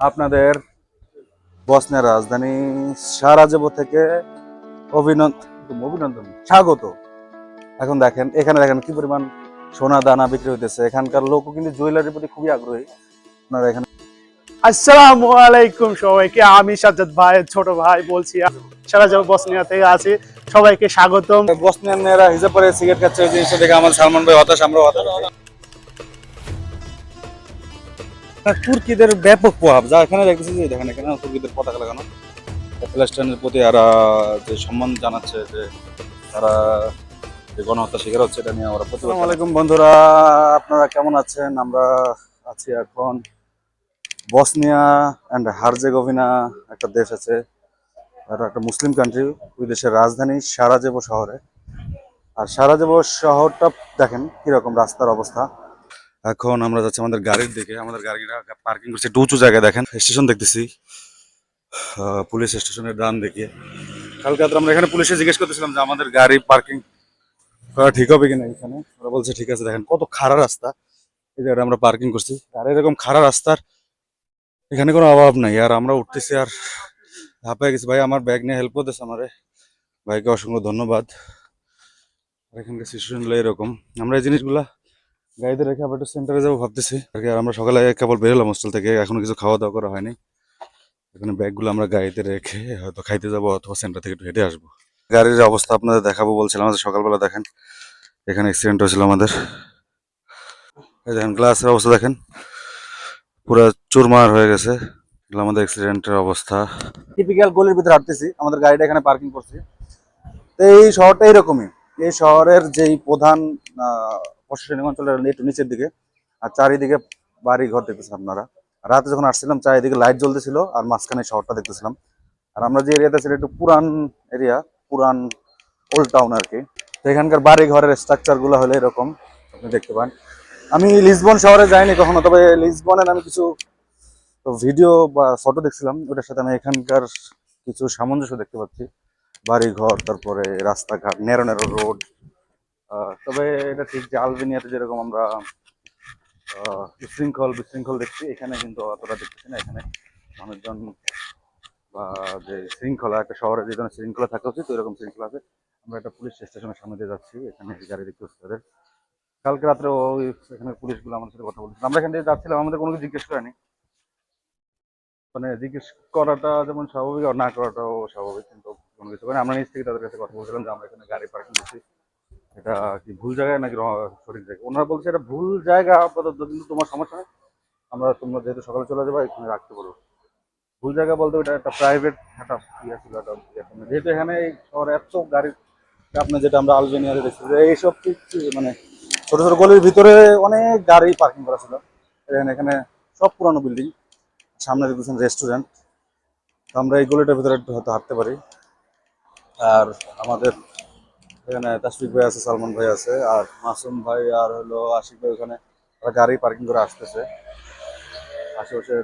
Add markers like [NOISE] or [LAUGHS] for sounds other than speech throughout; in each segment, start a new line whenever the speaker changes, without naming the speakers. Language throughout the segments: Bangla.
আপনাদের বসনিয়ার রাজধানী সারাজেবো থেকে অভিনন্দন অভিনন্দন স্বাগত। এখন দেখেন এখানে দেখেন কি পরিমাণ সোনা দানা বিক্রি হইতেছে। এখানকার লোকও কিন্তু জুয়েলারির প্রতি খুবই আগ্রহী। আপনারা এখানে
আসসালামু আলাইকুম সবাইকে। আমি সাজ্জাদ ভাই ছোট ভাই বলছি। সারা যাব বসনিয়া থেকে আছি। সবাইকে স্বাগতম।
বসনিয়ান মেয়েরা হিসাব করে সিগারেট খাচ্ছে। জিনিসটা দেখে আমার সালমান ভাই হতাশ আমরা হতাশ তুর্কিদের ব্যাপক প্রভাব। যা এখানে দেখতেছি যে, দেখেন এখানে তুর্কিদের পতাকা লাগানো। প্যালেস্টাইনের প্রতি এরা যে সম্মান জানাচ্ছে, যে তারা যে গণহত্যা শিকার হচ্ছে, এটা নিয়ে আমরা প্রতিবাদ আলাইকুম বন্ধুরা, আপনারা কেমন আছেন? আমরা আছি এখন বসনিয়া অ্যান্ড হারজেগোভিনা, একটা দেশ আছে। এটা একটা মুসলিম কান্ট্রি ওই দেশের রাজধানী সারাজেবো শহরে। আর সারাজেবো শহরটা দেখেন কীরকম রাস্তার অবস্থা। এখন আমরা যাচ্ছি আমাদের গাড়ির দিকে। আমাদের গাড়িটা পার্কিং করছে একটু উঁচু জায়গায়, দেখেন। স্টেশন দেখতেছি। পুলিশ স্টেশনের ডান দিকে। কালকে আমরা এখানে পুলিশে জিজ্ঞেস করতেছিলাম যে আমাদের গাড়ি পার্কিং করা ঠিক হবে কিনা এখানে। ওরা বলছে, ঠিক আছে, দেখেন, কত খাড়া রাস্তা। এই জায়গাটা আমরা পার্কিং করছি। আর এরকম খাড়া রাস্তার এখানে কোনো অভাব নাই। আর আমরা উঠতেছি আর হাঁপায় গেছি। ভাই, আমার ব্যাগ নিয়ে হেল্প করতেছে আমারে। ভাইকে অসংখ্য ধন্যবাদ। আর এখানকার সিচুয়েশন হলো এরকম। আমরা এই জিনিসগুলা গাড়িতে রেখে আবার একটু সেন্টারে যাব ভাবতেছি। আর আমরা সকালে কেবল বেরোলাম হোস্টেল থেকে, এখনও কিছু খাওয়া দাওয়া করা হয়নি। এখানে ব্যাগগুলো আমরা গাড়িতে রেখে হয়তো খাইতে যাব অথবা সেন্টার থেকে একটু হেঁটে আসব। গাড়ির অবস্থা আপনাদের দেখাবো বলছিলাম সকালবেলা দেখেন, এখানে অ্যাক্সিডেন্ট হয়েছিল আমাদের। দেখেন গ্লাসের অবস্থা দেখেন। পুরো চুরমার হয়ে গেছে। এগুলো আমাদের অ্যাক্সিডেন্টের অবস্থা। টিপিক্যাল গলির ভিতরে হাঁটতেছি, আমাদের গাড়িটা এখানে পার্কিং করছি। তো এই শহরটা এরকমই। এই শহরের যেই প্রধান প্রশাসনিক অঞ্চলের একটু নিচের দিকে, আর চারিদিকে বাড়ি ঘর দেখতেছেন আপনারা। রাতে যখন আসছিলাম, চারিদিকে লাইট জ্বলতেছিল, আর মাঝখানে শহরটা দেখতেছিলাম। আর আমরা যে এরিয়াতে ছিলাম একটু পুরান এরিয়া, পুরান ওল্ড টাউন আর কি তো এখানকার বাড়ি ঘরের স্ট্রাকচারগুলো হলো এরকম, আপনি দেখতে পান। আমি লিসবন শহরে যাইনি কখনো, তবে লিসবনের আমি কিছু ভিডিও বা ফটো দেখছিলাম, ওটার সাথে আমি এখানকার কিছু সামঞ্জস্য দেখতে পাচ্ছি। বাড়ি ঘর তারপরে রাস্তাঘাট ন্যারো ন্যারো রোড তবে এটা ঠিক যে আলবেনিয়াতে যেরকম আমরা বিশৃঙ্খল বিশৃঙ্খল দেখছি, এখানে কিন্তু অতটা দেখতেছি না, এখানে মানুষজন বা যে শৃঙ্খলা, একটা শহরে যে ধরনের শৃঙ্খলা থাকা উচিত, ওইরকম শৃঙ্খলা আছে। আমরা একটা পুলিশ স্টেশনের সামনে দিয়ে যাচ্ছি, এখানে গাড়ি দেখতে হচ্ছে তাদের কালকে রাত্রে ওই এখানে পুলিশগুলো আমাদের সাথে কথা বলছিল। আমরা এখান থেকে যাচ্ছিলাম, আমাদের কোনো কিছু জিজ্ঞেস করেনি। মানে জিজ্ঞেস করাটা যেমন স্বাভাবিক, আর না করাটাও স্বাভাবিক, কিন্তু কোনো কিছু করে আমরা নিজ থেকে তাদের কাছে কথা বলছিলাম যে আমরা এখানে গাড়ি পার্কিং করছি। এটা কি ভুল জায়গায় নাকি সঠিক জায়গা ওনারা বলছে এটা ভুল জায়গা, আপাতত কিন্তু তোমার সমস্যা নেই। আমরা তোমরা যেহেতু সকালে চলে যাব, এখানে রাখতে পারব ভুল জায়গা বলতে ওটা একটা প্রাইভেট একটা ইয়ে ছিল, একটা ইয়ে যেহেতু এখানে এই শহরে এত গাড়ি, আপনার যেটা আমরা আলবেনিয়াতে দেখছি এইসব কিছু মানে ছোট ছোট গলির ভিতরে অনেক গাড়ি পার্কিং করা ছিল। এখানে এখানে সব পুরানো বিল্ডিং সামনে দেখতেছেন রেস্টুরেন্ট আমরা এই গলিটার ভিতরে একটু হয়তো হাঁটতে পারি। আর আমাদের এখানে তাসফিক ভাই আছে, সালমান ভাই আছে, আর মাসুম ভাই আর হলো আশিক ভাই ওখানে গাড়ি পার্কিং করে আসতেছে। আশেপাশের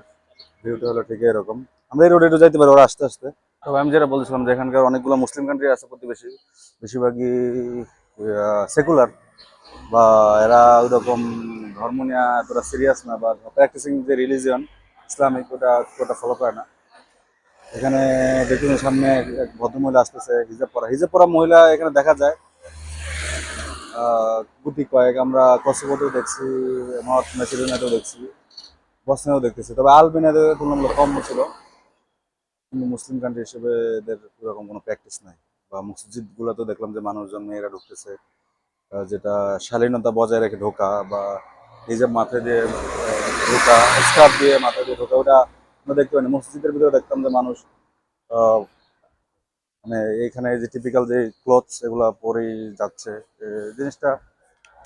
ভিউটা হলো ঠিক এরকম। আমরা এই রোডে একটু যাইতে পারি, ওরা আসতে আসতে। তবে আমি যেটা বলছিলাম যে এখানকার অনেকগুলো মুসলিম কান্ট্রি আছে প্রতিবেশী, বেশিরভাগই সেকুলার বা এরা ওইরকম ধর্ম নিয়ে এতটা সিরিয়াস না, বা প্র্যাকটিসিং যে রিলিজিয়ন ইসলামিক ওটা ওটা ফলো করে না। এখানে দেখুন সামনে এক- ভদ্রমহিলা আসতেছে, হিজাব পরা। হিজাব পরা মহিলা এখানে দেখা যায়। গুটি কয়েক, আমরা কসোভোতেও দেখছি নর্থ মেসিডোনিয়াতেও দেখছি, বসনিয়াও দেখতেছি। তবে আলবেনিয়াতে তুলনামূলক কম ছিল। কিন্তু মুসলিম কান্ট্রি হিসেবে এদের এরকম কোনো প্র্যাকটিস নাই। বা মসজিদ গুলোতেও দেখলাম যে মানুষজন, মেয়েরা ঢুকতেছে যেটা শালীনতা বজায় রেখে ঢোকা বা হিজাব মাথায় দিয়ে ঢোকা, স্কার্ফ দিয়ে মাথায় দিয়ে ঢোকা, ওটা আমরা দেখতে পাইনি। মসজিদের ভিতরে দেখতাম যে মানুষ মানে এইখানে যে টিপিক্যাল যে ক্লথস এগুলা পরেই যাচ্ছে জিনিসটা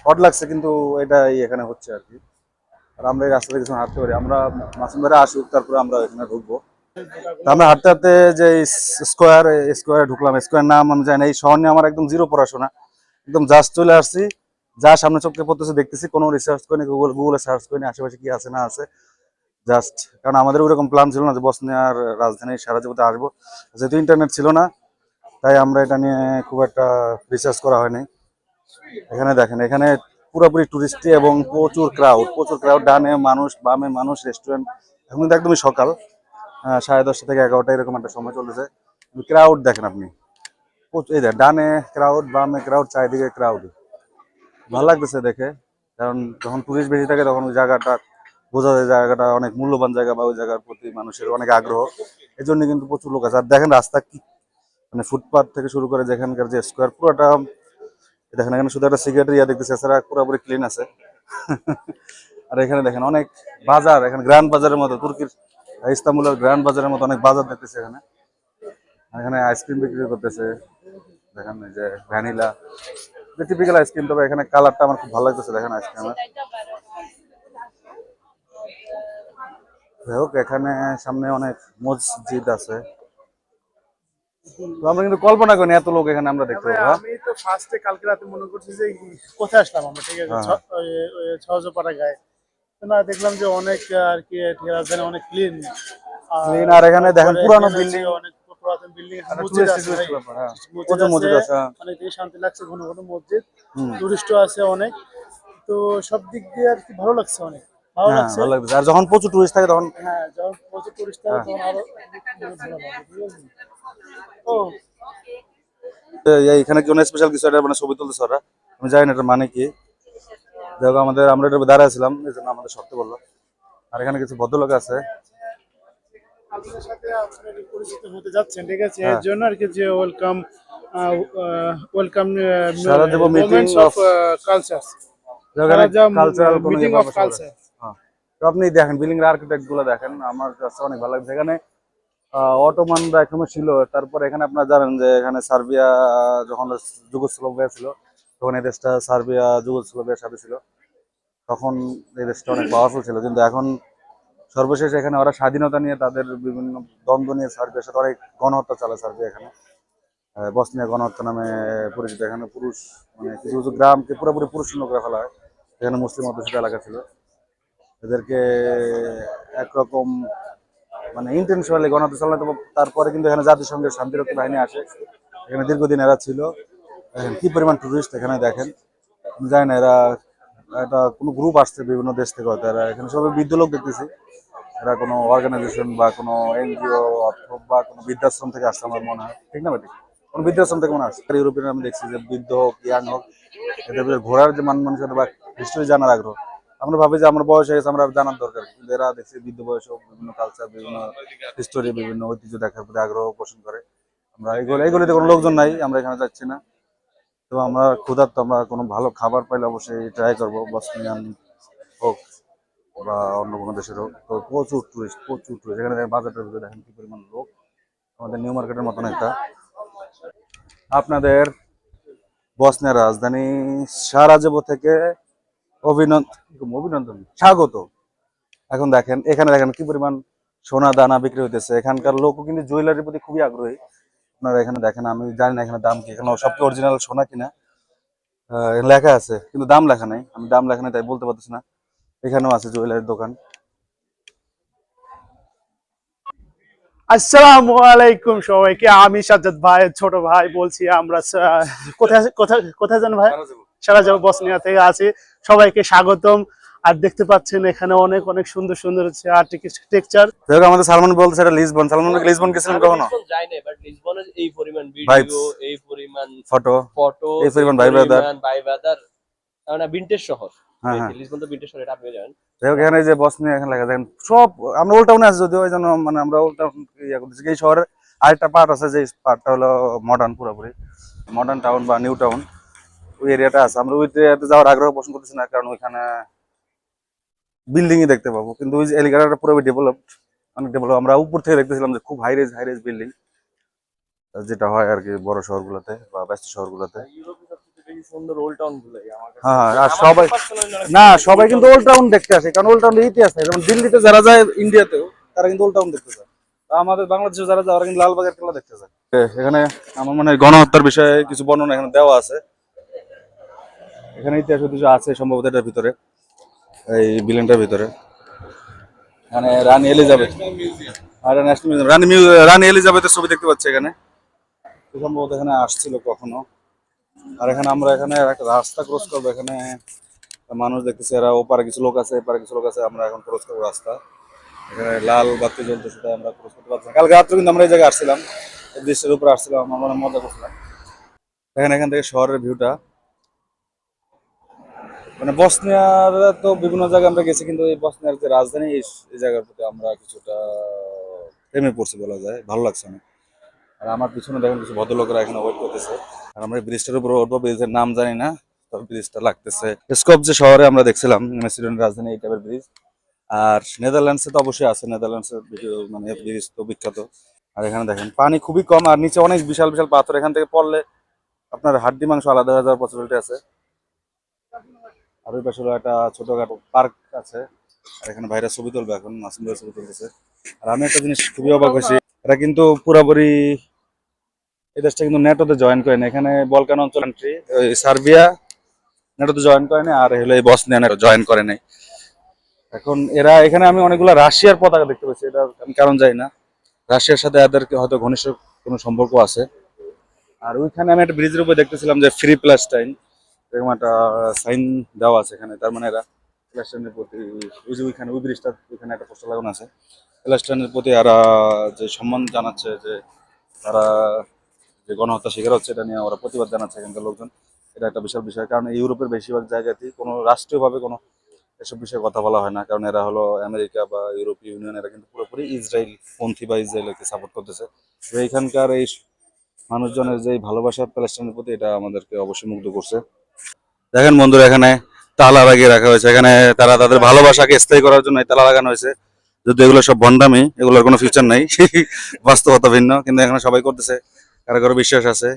হট লাগছে কিন্তু এটাই এখানে হচ্ছে আর কি। আর আমরা এই রাস্তা থেকে কিছু হাঁটতে পারি। আমরা মাসুম ভাইরা আসুক, তারপরে আমরা এখানে ঢুকবো। আমরা হাঁটতে হাঁটতে যে স্কোয়ার স্কোয়ারে ঢুকলাম। স্কোয়ার নাম আমি জানি এই শহর নিয়ে আমার একদম জিরো পড়াশোনা। একদম জাস্ট চলে আসছি। যা সামনে চোখে পড়তেছে, দেখতেছি, কোনো রিসার্চ করিনি গুগল গুগলে সার্চ করিনি, আশেপাশে কি আছে না আছে। জাস্ট কারণ আমাদের ওইরকম প্ল্যান ছিল না যে বসনিয়ার রাজধানী সারাজীবতে আসব। যেহেতু ইন্টারনেট ছিল না, তাই আমরা এটা নিয়ে খুব একটা রিসার্চ করা হয়নি। এখানে দেখেন, এখানে পুরোপুরি টুরিস্টি এবং প্রচুর ক্রাউড প্রচুর ক্রাউড ডানে মানুষ, বামে মানুষ রেস্টুরেন্ট এখন কিন্তু একদমই সকাল। সাড়ে দশটা থেকে এগারোটা এরকম একটা সময় চলেছে ক্রাউড দেখেন আপনি। এই দেখ ডানে ক্রাউড বামে ক্রাউড চারিদিকে ক্রাউড ভালো লাগতেছে দেখে, কারণ যখন টুরিস্ট বেশি থাকে, তখন ওই জায়গাটা বোঝা যায় জায়গাটা অনেক মূল্যবান জায়গা বা ওই জায়গার প্রতি মানুষের অনেক আগ্রহ। এই জন্য কিন্তু প্রচুর লোক আছে। আর দেখেন রাস্তা কি? মানে ফুটপাথ থেকে শুরু করে যেখানকার যে স্কোয়ার পুরোটা দেখেন, এখানে শুধু একটা সিগারেট ইয়া দেখতেছে, এছাড়া পুরোপুরি ক্লিন আছে। আর এখানে দেখেন অনেক বাজার, এখানে গ্র্যান্ড বাজারের মতো, তুর্কির, ইস্তাম্বুলের গ্র্যান্ড বাজারের মতো অনেক বাজার দেখতেছে এখানে। এখানে আইসক্রিম বিক্রি করতেছে। দেখেন যে ভ্যানিলা টিপিক্যাল আইসক্রিম তবে এখানে কালারটা আমার খুব ভালো লাগতেছে, দেখেন আইসক্রিমের যাই হোক এখানে সামনে অনেক মসজিদ আছে আমরা কিন্তু কল্পনা করিনি এত লোক এখানে আমরা দেখতে পাবো?
আমি তো ফার্স্টে কালকে রাতে মনে করছি যে কোথায় আসলাম আমরা ঠিক আছে
হ্যাঁ।
ছ- ওই- ওই সহজপাড়া গায়ে না দেখলাম যে অনেক আর কি রাজধানী অনেক ক্লিন
Clean আর এখানে দেখেন পুরানো building।
অনেক পুরাতন বিল্ডিং মসজিদ আছে
tourist
ভাই।
হ্যাঁ।
মসজিদ আছে,
আছে, হ্যাঁ।
অনেক শান্তি লাগছে ঘন ঘন মসজিদ। টুরিস্টও আছে অনেক তো সব দিক দিয়ে আর কি ভালো লাগছে অনেক ভালো
হ্যাঁ
লাগছে।
ভালো লাগতেছে আর যখন প্রচুর টুরিস্ট থাকে তখন
হ্যাঁ যখন প্রচুর টুরিস্ট থাকে তখন আরও ভালো লাগে ঠিক আছে ও
এখানে কি স্পেশাল কিছু একটা মানে ছবি তুলতেছে ওরা? আমি জানি না এটার মানে কি। দেখো আমাদের আমরা এটা দাঁড়ায় ছিলাম এই জন্য আমাদের বলল। আর এখানে কিছু ভদ্রলোক আছে।
আপনার সাথে আপনার পরিচিত হতে যাচ্ছেন ঠিক আছে?
হ্যাঁ।
এর জন্য আর কি যে welcome welcome of
of-
culture
cultural
meeting of culture
হ্যাঁ। আপনি দেখেন, বিল্ডিং এর আর্কিটেক্টগুলো দেখেন, আমার কাছে অনেক ভালো লাগছে। এখানে অটোমানরা একসময় ছিল, তারপর এখানে আপনারা জানেন যে এখানে সার্বিয়া, যখন যুগোস্লোভিয়া ছিল, তখন এই দেশটা সার্বিয়া, যুগোস্লোভিয়ার সাথে ছিল। তখন এই দেশটা অনেক পাওয়ারফুল ছিল। কিন্তু এখন সর্বশেষ এখানে ওরা স্বাধীনতা নিয়ে তাদের বিভিন্ন দ্বন্দ্ব নিয়ে সার্বিয়ার সাথে অনেক গণহত্যা চালায় সার্বিয়া এখানে। বসনিয়া গণহত্যা নামে পরিচিত এখানে পুরুষ মানে কিছু কিছু গ্রামকে পুরোপুরি পুরুষ শূন্য করে ফেলা হয়। এখানে মুসলিম অধ্যুষিত এলাকা ছিল। এদেরকে একরকম মানে ইন্টেনশনালি গণহত্যা চালানো তারপরে কিন্তু এখানে জাতিসংঘের শান্তিরক্ষী বাহিনী আসে। এখানে দীর্ঘদিন এরা ছিল। দেখেন কি পরিমাণ টুরিস্ট এখানে দেখেন। জানি না, এরা একটা কোনো গ্রুপ আসছে বিভিন্ন দেশ থেকে হয়তো। এরা এখানে সবাই বৃদ্ধ লোক দেখতেছি। এরা কোনো অর্গানাইজেশন বা কোনো এনজিও বা কোনো বৃদ্ধাশ্রম থেকে আসছে আমার মনে হয়। ঠিক না ঠিক কোনো বৃদ্ধাশ্রম থেকে মনে হয় আসছে। ইউরোপিয়ান আমি দেখছি যে বৃদ্ধ হোক, ইয়াং হোক, এদের ঘোরার যে মান বা হিস্ট্রি জানার আগ্রহ। আমরা ভাবি যে আমার বয়স হয়ে গেছে, আমরা জানার দরকার। কিন্তু এরা দেখছি বৃদ্ধ বয়সেও বিভিন্ন কালচার বিভিন্ন হিস্টোরি বিভিন্ন ঐতিহ্য দেখার প্রতি আগ্রহ পোষণ করে। আমরা এইগুলো এইগুলিতে কোনো লোকজন নাই, আমরা এখানে যাচ্ছি না। তো আমরা ক্ষুধার্ত, আমরা কোনো ভালো খাবার পাইলে অবশ্যই ট্রাই করব বসনিয়ান হোক বা অন্য কোনো দেশের হোক। তো প্রচুর টুরিস্ট প্রচুর টুরিস্ট এখানে দেখেন বাজারটার ভিতরে দেখেন কি পরিমাণ লোক। আমাদের নিউ মার্কেটের মতন একটা। আপনাদের বসনিয়ার রাজধানী সারাজেবো থেকে অভিনন্দন অভিনন্দন। স্বাগত। এখন দেখেন এখানে দেখেন কি পরিমাণ সোনা দানা বিক্রি হইতেছে। এখানকার লোকও কিন্তু জুয়েলারির প্রতি খুবই আগ্রহী। আপনারা এখানে দেখেন আমি জানি না এখানে দাম কি এখানে সব অরিজিনাল সোনা কিনা। লেখা আছে কিন্তু দাম লেখা নাই। আমি দাম লেখা নাই তাই বলতে পারতেছি না। এখানেও আছে জুয়েলারির দোকান।
আসসালামু আলাইকুম সবাইকে। আমি সাজ্জাদ ভাই ছোট ভাই বলছি আমরা কোথায় কোথায় কোথায় যান ভাই? সারা যাব বসনিয়া থেকে আছি। সবাইকে স্বাগতম। আর দেখতে পাচ্ছেন এখানে অনেক অনেক সুন্দর সুন্দর হচ্ছে আর্কিটেকচার
হোক, আমাদের সালমান বলছে এটা লিসবন। সালমান লিসবন গেছিলেন কখনো?
যাই নাই বাট লিসবনে এই পরিমাণ ভিডিও এই পরিমাণ
ফটো
ফটো
এই পরিমাণ weather।
বাই ওয়েদার কারণ ভিন্টেজ শহর।
হ্যাঁ, হ্যাঁ।
লিসবন তো ভিন্টেজ শহর এটা আপনি জানেন।
যাই এখানে যে বসনিয়া এখানে লেখা দেখেন সব আমরা ওল্ড টাউনে আছি যদিও ওই জন্য মানে আমরা ওল্ড টাউন ইয়া করতেছি। এই শহরের আরেকটা পার্ট আছে যে পার্টটা হলো মডার্ন পুরোপুরি। মডার্ন টাউন বা নিউ টাউন ওই এরিয়াটা আছে। আমরা ওই এরিয়াতে যাওয়ার আগ্রহ পোষণ করতেছি না কারণ ওইখানে বিল্ডিংই দেখতে পাবো। কিন্তু ওই যে এলাকাটা পুরোপুরি ডেভেলপড অনেক ডেভেলপ আমরা উপর থেকে দেখতেছিলাম যে খুব high rise high rise building যেটা হয় আর কি বড় শহরগুলোতে বা ব্যস্ত শহরগুলোতে। হ্যাঁ সবাই না সবাই কিন্তু ওল্ড টাউন দেখতে আসে কারণ ওল্ড টাউনের ইতিহাস আছে যেমন দিল্লিতে যারা যায় ইন্ডিয়াতেও তারা কিন্তু ওল্ড টাউন দেখতে যায়। আমাদের বাংলাদেশে যারা যায় ওরা কিন্তু লালবাগের দেখতে যায়। এখানে আমার মনে হয় গণহত্যার বিষয়ে কিছু বর্ণনা এখানে দেওয়া আছে। এখানে ইতিহাস ঐতিহ্য আছে সম্ভবত এটার ভিতরে, এই বিল্ডিংটার ভিতরে। এখানে রানী এলিজাবেথ। আর ন্যাশনাল মিউজিয়াম। রানী রানী এলিজাবেথের ছবি দেখতে পাচ্ছি এখানে। সম্ভবত এখানে আসছিল কখনো। আর এখানে আমরা এখানে একটা রাস্তা ক্রস করব এখানে। মানুষ দেখতেছি, এরা ওপারে কিছু লোক আছে, এপারে কিছু লোক আছে, আমরা এখন ক্রস করব রাস্তা। এখানে লাল বাতি জ্বলতেছে, তাই আমরা ক্রস করতে পারছি কালকে রাত্রে কিন্তু আমরা এই জায়গায় আসছিলাম দৃশ্যের উপরে আসছিলাম, আমরা মজা করছিলাম। দেখেন এখান থেকে শহরের ভিউটা মানে বসনিয়ার তো বিভিন্ন জায়গায় আমরা গেছি, কিন্তু এই বসনিয়ার যে রাজধানী, এই জায়গার প্রতি আমরা কিছুটা প্রেমে পড়ছি বলা যায়। ভালো লাগছে অনেক আর আমার পিছনে দেখেন কিছু ভদ্রলোকরা এখানে ওয়েট করতেছে। আর আমরা ব্রিজটার উপরে উঠবো ব্রিজের নাম জানি না, তবে ব্রিজটা লাগতেছে। স্কোপ যে শহরে আমরা দেখছিলাম মেসিডোনিয়ার রাজধানী, এই টাইপের ব্রিজ আর নেদারল্যান্ডসে তো অবশ্যই আছে নেদারল্যান্ডসের মানে ব্রিজ তো বিখ্যাত। আর এখানে দেখেন, পানি খুবই কম, আর নিচে অনেক বিশাল বিশাল পাথর। এখান থেকে পড়লে আপনার হাড্ডি মাংস আলাদা হয়ে যাওয়ার পসিবিলিটি আছে। আর ওই পাশে হলো একটা ছোটখাটো পার্ক আছে, আর এখানে ভাইরা ছবি তুলবে এখন মাসুম ছবি তুলতেছে। আর আমি একটা জিনিস খুবই অবাক হয়েছি, এরা কিন্তু পুরোপুরি এই দেশটা কিন্তু নেটোতে জয়েন করেনি এখানে বলকান অঞ্চল কান্ট্রি ওই সার্বিয়া নেটোতে জয়েন করেনি আর হলো এই বসনিয়া নেটো জয়েন করে নাই এখন এরা, এখানে আমি অনেকগুলো রাশিয়ার পতাকা দেখতে পাচ্ছি, এটা আমি কারণ জানি না। রাশিয়ার সাথে এদের হয়তো ঘনিষ্ঠ কোনো সম্পর্ক আছে। আর ওইখানে আমি একটা ব্রিজের উপরে দেখতেছিলাম যে ফ্রি প্লাস্টাইন এরকম একটা সাইন দেওয়া আছে এখানে। তার মানে এরা প্লাস্টাইনের প্রতি ওই যে ওইখানে, ওই ব্রিজটা ওইখানে একটা পোস্টার লাগানো আছে। প্লাস্টাইনের প্রতি এরা যে সম্মান জানাচ্ছে, যে তারা যে গণহত্যা শিকার হচ্ছে, এটা নিয়ে ওরা প্রতিবাদ জানাচ্ছে এখানকার লোকজন। এটা একটা বিশাল বিষয়। কারণ ইউরোপের বেশিরভাগ জায়গাতেই কোনো রাষ্ট্রীয়ভাবে কোনো এসব বিষয়ে কথা বলা হয় না। কারণ এরা হলো আমেরিকা বা ইউরোপীয় ইউনিয়ন, এরা কিন্তু পুরোপুরি ইসরায়েল পন্থী বা ইসরায়েলকে সাপোর্ট করতেছে। তো এইখানকার এই মানুষজনের যে ভালোবাসা, প্যালেস্টাইনের প্রতি, এটা আমাদেরকে অবশ্যই মুগ্ধ করছে। দেখেন বন্ধুরা, এখানে তালা লাগিয়ে রাখা হয়েছে। এখানে তারা তাদের ভালোবাসাকে স্থায়ী করার জন্য তালা লাগানো হয়েছে। যদি এগুলো সব ভণ্ডামি, এগুলোর কোনো ফিউচার নাই। [LAUGHS] বাস্তবতা ভিন্ন, কিন্তু এখানে সবাই করতেছে। কারও কারও বিশ্বাস আছে,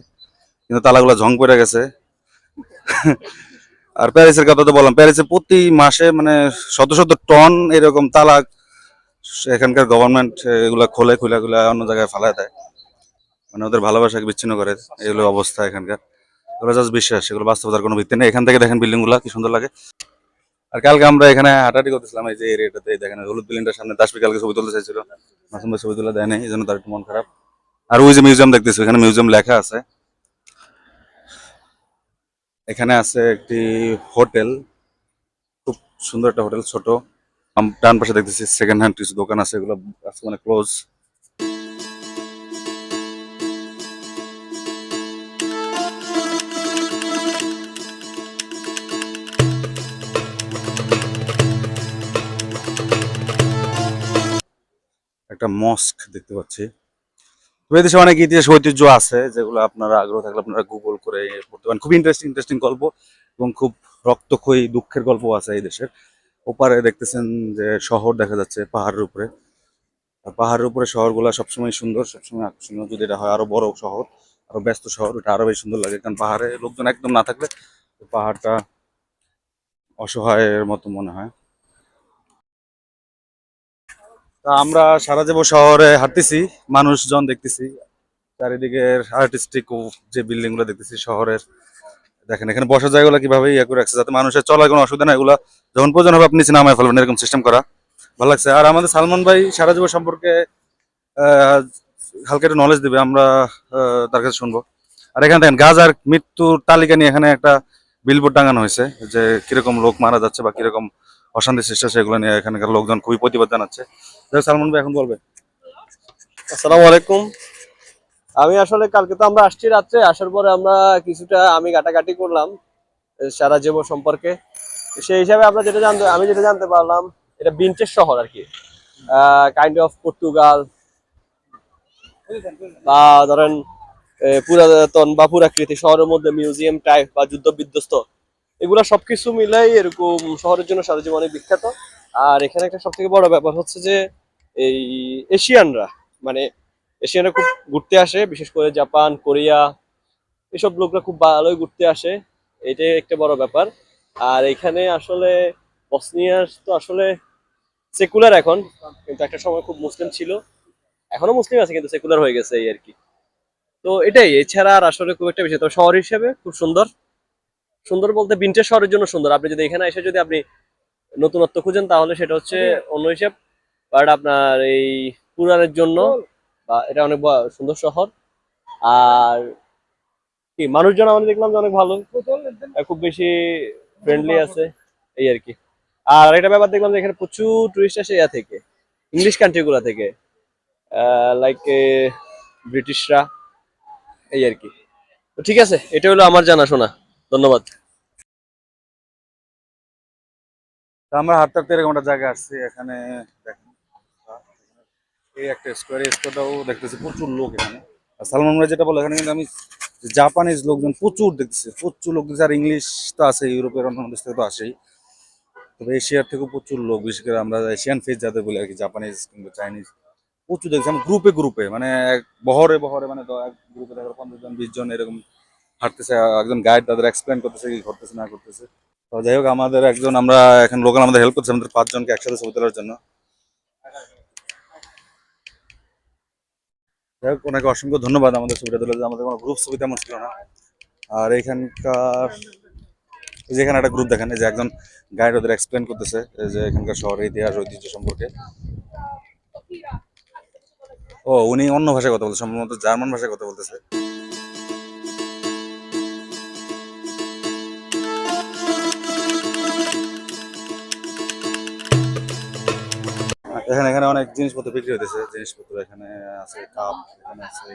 কিন্তু তালাগুলো ঝং পড়ে গেছে। [LAUGHS] আর প্যারিসের কথা তো বললাম, প্যারিসে প্রতি মাসে মানে শত শত টন এরকম তালাক এখানকার গভর্নমেন্ট এগুলা খোলে, খুলে খুলে অন্য জায়গায় ফালায় দেয়। মানে ওদের ভালোবাসাকে বিচ্ছিন্ন করে, এগুলো অবস্থা এখানকার। এগুলো বিশ্বাস এগুলো বাস্তবতার কোনো ভিত্তি নেই। এখান থেকে দেখেন বিল্ডিংগুলা কি সুন্দর লাগে। আর কালকে আমরা এখানে হাঁটাহাঁটি করতেছিলাম, এই যে এরিয়াটাতে দেখেন, হলুদ বিল্ডিংটার সামনে দাসপি কালকে ছবি তুলতে চাইছিল। মাসুম ভাই ছবি তুলে দেয় এই জন্য তার একটু মন খারাপ। আর ওই যে মিউজিয়াম দেখতেছি এখানে মিউজিয়াম লেখা আছে। এখানে আছে একটি হোটেল, খুব সুন্দর একটা হোটেল, ছোট। ডান পাশে দেখতেছি সেকেন্ড হ্যান্ড কিছু দোকান আছে, এগুলো আজকে মানে ক্লোজ একটা মস্ক দেখতে পাচ্ছি। এদেশে অনেক ইতিহাস ঐতিহ্য আছে, যেগুলো আপনারা আগ্রহ থাকলে আপনারা গুগল করে পড়তে পারেন। খুব ইন্টারেস্টিং ইন্টারেস্টিং গল্প এবং খুব রক্তক্ষয়ী দুঃখের গল্প আছে এই দেশের। ওপারে দেখতেছেন যে শহর দেখা যাচ্ছে পাহাড়ের উপরে। আর পাহাড়ের উপরে শহরগুলো সবসময় সুন্দর, সবসময় আকর্ষণীয়। যদি এটা হয় আরও বড় শহর, আরও ব্যস্ত শহর, এটা আরও বেশি সুন্দর লাগে। কারণ পাহাড়ে লোকজন একদম না থাকলে পাহাড়টা অসহায়ের মতো মনে হয়। তা আমরা সারা যাব শহরে হাঁটতেছি, মানুষজন দেখতেছি। চারিদিকের আর্টিস্টিক যে বিল্ডিংগুলো দেখতেছি শহরের। দেখেন, এখানে বসার জায়গাগুলো কীভাবে ইয়ে করে রাখছে যাতে মানুষের চলার কোনো অসুবিধা নাই, এগুলা যখন প্রয়োজন হবে আপনি নামায় ফেলবেন, এরকম সিস্টেম করা। ভালো লাগছে। আর আমাদের সালমান ভাই সারা জীবন সম্পর্কে হালকা একটু নলেজ দিবে, আমরা তার কাছে শুনব। আর এখানে দেখেন, গাজার মৃত্যুর তালিকা নিয়ে এখানে একটা বিলবোর্ড টাঙানো হয়েছে, যে কীরকম লোক মারা যাচ্ছে বা কীরকম অশান্তি সৃষ্টি এগুলো নিয়ে এখানকার লোকজন খুবই প্রতিবাদ জানাচ্ছে। সালমান ভাই এখন বলবে
আসসালামু আলাইকুম। আমি আসলে কালকে তো আমরা আসছি রাত্রে, আসার পরে আমরা কিছুটা আমি ঘাটাঘাটি করলাম সারা জীব সম্পর্কে। সেই হিসাবে আমরা যেটা জানতে, আমি যেটা জানতে পারলাম, এটা বিন্টের শহর আর কি। কাইন্ড অফ পর্তুগাল, বা ধরেন পুরাতন বা পুরাকৃতি শহরের মধ্যে মিউজিয়াম টাইপ বা যুদ্ধ বিধ্বস্ত এগুলা সবকিছু মিলাই এরকম শহরের জন্য সারা জীবন অনেক বিখ্যাত। আর এখানে একটা সব থেকে বড় ব্যাপার হচ্ছে যে এই এশিয়ানরা মানে এশিয়ানরা খুব ঘুরতে আসে বিশেষ করে জাপান কোরিয়া এসব লোকরা খুব ভালোই ঘুরতে আসে এটাই একটা বড় ব্যাপার। আর এখানে আসলে বসনিয়ার তো আসলে সেকুলার এখন কিন্তু একটা সময় খুব মুসলিম ছিল এখনও মুসলিম আছে কিন্তু সেকুলার হয়ে গেছে এই আর কি। তো এটাই এছাড়া আর আসলে খুব একটা বেশি তো শহর হিসেবে খুব সুন্দর। সুন্দর বলতে বিন্টের শহরের জন্য সুন্দর। আপনি যদি এখানে এসে যদি আপনি নতুনত্ব খুঁজেন তাহলে সেটা হচ্ছে অন্য হিসেব। বাট আপনার এই পুরাণের জন্য এটা অনেক সুন্দর শহর। আর কি, মানুষজন আমরা দেখলাম যে অনেক ভালো। খুব বেশি ফ্রেন্ডলি আছে, এই আর কি। আর একটা ব্যাপার দেখলাম যে এখানে প্রচুর টুরিস্ট আসে ইয়া থেকে ইংলিশ কান্ট্রিগুলো থেকে। লাইক ব্রিটিশরা এই আর কি। তো ঠিক আছে, এটা হলো আমার জানাশোনা। ধন্যবাদ।
আমরা হাঁটতে হাঁটতে এরকম একটা জায়গা আসছি, এখানে দেখেন। এই একটা স্কোয়ার স্কোয়ারটাও দেখতেছি, প্রচুর লোক এখানে। আর সালমান ভাই যেটা বলে, এখানে কিন্তু আমি জাপানিজ লোকজন প্রচুর দেখতেছি, প্রচুর লোক দেখতেছি। আর ইংলিশ তো আছে ইউরোপের অন্যান্য দেশ থেকে তো আসেই। তবে এশিয়ার থেকেও প্রচুর লোক, বিশেষ করে আমরা এশিয়ান ফেস যাদের বলি আর কি জাপানিজ কিংবা চাইনিজ প্রচুর দেখছি আমি গ্রুপে গ্রুপে মানে এক বহরে বহরে মানে এক গ্রুপে দেখো পঞ্চাশ জন, বিশ জন এরকম হাঁটতেছে। একজন গাইড তাদের এক্সপ্লেন করতেছে কি করতেছে না করতেছে তো যাই হোক, আমাদের একজন, আমরা এখন লোকাল আমাদের হেল্প করছে আমাদের পাঁচজনকে একসাথে ছবি তোলার জন্য। যাই হোক, ওনাকে অসংখ্য ধন্যবাদ আমাদের ছবিটা তুলে আমাদের কোনো গ্রুপ ছবি তেমন ছিল না। আর এখানকার এই যে এখানে একটা গ্রুপ দেখেন যে একজন গাইড ওদের এক্সপ্লেন করতেছে যে এখানকার শহরের ইতিহাস, ঐতিহ্য সম্পর্কে। ও, উনি অন্য ভাষায় কথা বলছে সম্ভবত জার্মান ভাষায় কথা বলতেছে। এখানে এখানে অনেক জিনিসপত্র বিক্রি হইতেছে। জিনিসপত্র এখানে আছে, কাপ, এখানে আছে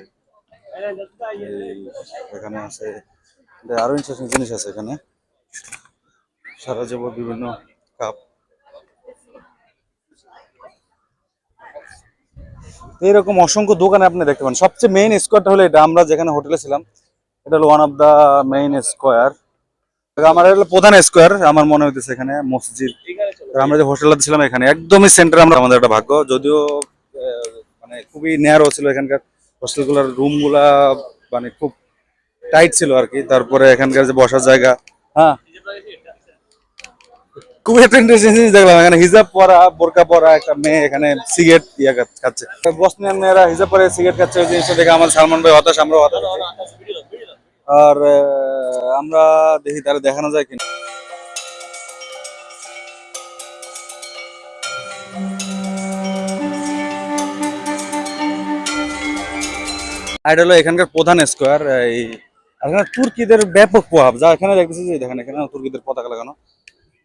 এখানে আছে। আরও ইন্টারেস্টিং জিনিস আছে এখানে। সারা জীবন বিভিন্ন কাপ। এরকম অসংখ্য দোকানে আপনি দেখতে পান। সবচেয়ে মেইন স্কোয়ারটা হলো এটা। আমরা যেখানে হোটেলে ছিলাম, এটা হলো one of the main square আমার প্রধান স্কোয়ার আমার মনে হইতেছে এখানে মসজিদ। আমরা যে হোস্টেলটাতে ছিলাম এখানে, একদমই সেন্টার আমরা আমাদের একটা ভাগ্য। যদিও মানে খুবই নেয়ারও ছিল এখানকার হোস্টেলগুলোর রুমগুলা মানে খুব টাইট ছিল আর কি তারপরে এখানকার যে বসার জায়গা হ্যাঁ। খুবই একটা ইন্টারেস্টিং জিনিস দেখলাম। এখানে হিজাব পরা, বোরকা পরা একটা মেয়ে এখানে সিগারেট ইয়া খাচ্ছে। বসনিয়ান মেয়েরা হিজাব পরে সিগারেট খাচ্ছে, ওই জিনিসটা দেখে আমার সালমান ভাই হতাশ আমরা হতাশ আর আমরা দেখি তারা দেখানো যায় কিনা। আর হলো এখানকার প্রধান স্কোয়ার, এই এখানে তুর্কিদের ব্যাপক প্রভাব। যা এখানে দেখতেছি যে, দেখেন এখানে তুর্কিদের পতাকা লাগানো।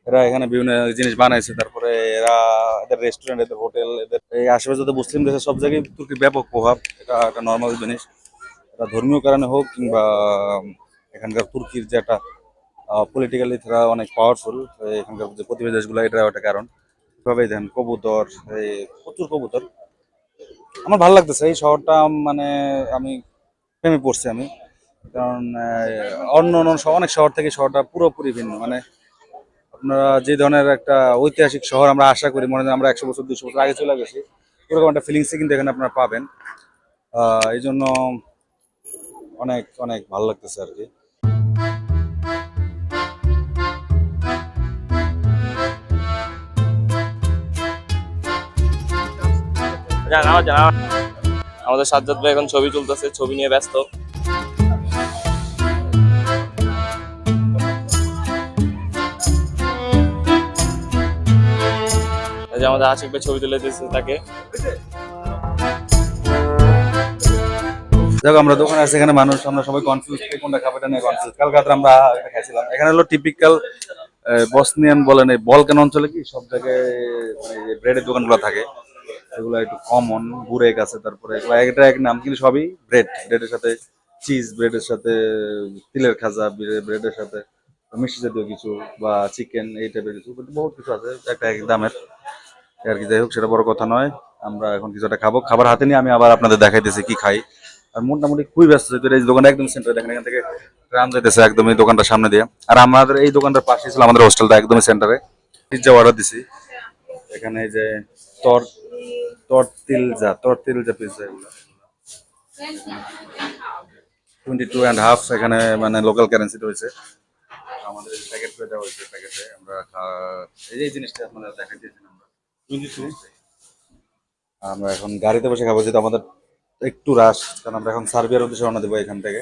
এরা এখানে বিভিন্ন জিনিস বানাইছে, তারপরে এরা এদের রেস্টুরেন্ট এদের হোটেল এদের এই আশেপাশে যত মুসলিম দেশে, সব জায়গায় তুর্কির ব্যাপক প্রভাব। এটা একটা নর্মাল জিনিস। এটা ধর্মীয় কারণে হোক কিংবা এখানকার তুর্কির যে একটা পলিটিক্যালি তারা অনেক পাওয়ারফুল এখানকার যে প্রতিবেশী দেশগুলো এটা একটা কারণ। এভাবেই দেখেন, কবুতর, এই প্রচুর কবুতর। আমার ভালো লাগতেছে, এই শহরটা মানে আমি প্রেমে পড়ছি আমি। কারণ অন্য অন্য অনেক শহর থেকে শহরটা পুরোপুরি ভিন্ন। মানে আপনারা যে ধরনের একটা ঐতিহাসিক শহর আমরা আশা করি, মনে হয় আমরা একশো বছর দুশো বছর আগে চলে গেছি এরকম একটা ফিলিংসই কিন্তু এখানে আপনারা পাবেন। এই জন্য অনেক অনেক ভালো লাগতেছে আর কি।
আমাদের সাজ্জাদ ভাই এখন ছবি তুলতেছে ছবি নিয়ে ব্যস্ত। আমাদের আশিক ভাই ছবি তুলে দিয়েছে তাকে।
দেখো আমরা দোকানে আছি এখানে মানুষ আমরা সবাই কনফিউজ কোনটা খাবারটা নিয়ে কনফিউজ কালকে রাত্রে আমরা এটা খাইছিলাম এখানে হলো টিপিক্যাল বসনিয়ান বলেন এই বলকান অঞ্চলে কি সব জায়গায় মানে ব্রেডের দোকানগুলো থাকে। এগুলো একটু কমন বুরেক আছে, তারপরে এগুলো এক নাম কিন্তু সবই ব্রেড ব্রেডের সাথে চিজ ব্রেডের সাথে তিলের খাজা ব্রেডের সাথে মিষ্টি জাতীয় কিছু বা চিকেন এই টাইপের কিছু, বহুত কিছু আছে, একটা এক দামের। আর কি, যাই হোক, সেটা বড় কথা নয়, আমরা এখন কিছু একটা খাব। খাবার হাতে নিয়ে আমি আবার আপনাদের দেখাইতেছি কি খাই। আর মোটামুটি খুবই ব্যস্ত, যেহেতু এই দোকানটা একদম সেন্টারে দেখেন এখান থেকে ট্রাম যেতেছে একদম এই দোকানটার সামনে দিয়ে। আর আমাদের এই দোকানটার পাশে ছিল আমাদের হোস্টেলটা একদমই সেন্টারে পিজ্জা অর্ডার দিছি। এখানে যে তর তরতিলজা তরতিলজা পিজ্জা এগুলো। টোয়েন্টি টু অ্যান্ড হাফ এখানে মানে লোকাল কারেন্সিতে হয়েছে। আমাদের প্যাকেট করে দেওয়া হয়েছে প্যাকেটে আমরা এই যে জিনিসটা আপনারা দেখাই দিয়েছেন আমরা। টোয়েন্টি টু আমরা এখন গাড়িতে বসে খাব যেহেতু আমাদের একটু রাশ কারণ আমরা এখন সার্বিয়ার উদ্দেশ্যে রওনা দেবো এখান থেকে।